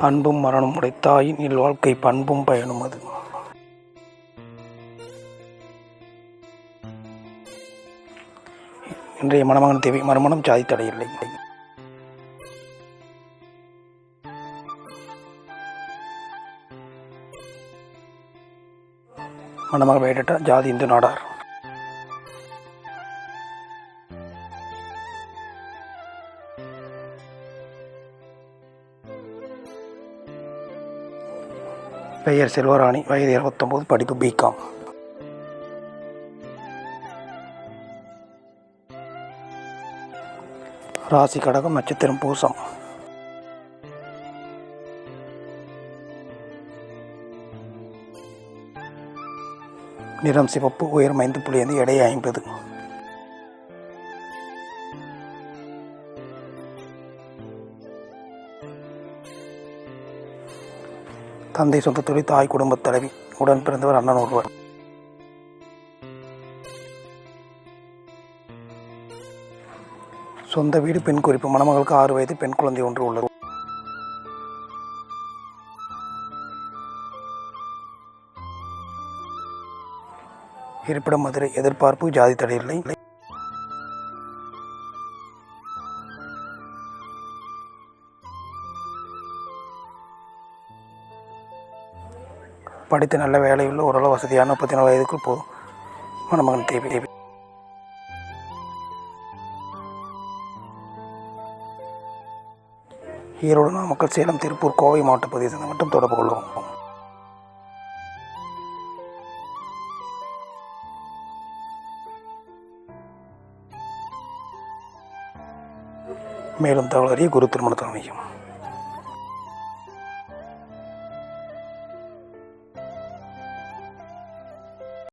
அன்பும் மரணம் உடைத்தாயின் இல்வாழ்க்கை பண்பும் பயனும் அது. இன்றைய மணமகன் தேவை மறுமணம் ஜாதி தடையில்லை மணமகள் வேடட்ட ஜாதி இந்து நாடார். பெயர் செல்வராணி வயது இருபத்தொம்போது படிப்பு பிகாம் ராசி கடகம் நட்சத்திரம் பூசம். நிறம் சிவப்பு உயரம் ஐந்து புள்ளி ஐந்து எடை ஐம்பது. தந்தை சொந்த தொழில் தாய் குடும்பத் தலைவி உடன் பிறந்தவர் அண்ணன் ஒருவர். சொந்த வீடு பெண் குறிப்பு மணமகளுக்கு ஆறு வயது பெண் குழந்தை ஒன்று உள்ளது. இருப்பிடம் மதுரை எதிர்பார்ப்பு ஜாதி தடையில்லை. படித்து நல்ல வேலையுள்ள ஓரளவு வசதியான முப்பத்தி நாலு வயதுக்குள் போ மணமகன் தேவி. தேவி. ஈரோடு நாமக்கல் சேலம் திருப்பூர் கோவை மாவட்ட பகுதியை சேர்ந்த மட்டும் தொடர்பு கொள்வோம். மேலும் தகவல் அறிய குரு திருமண தலைமையும்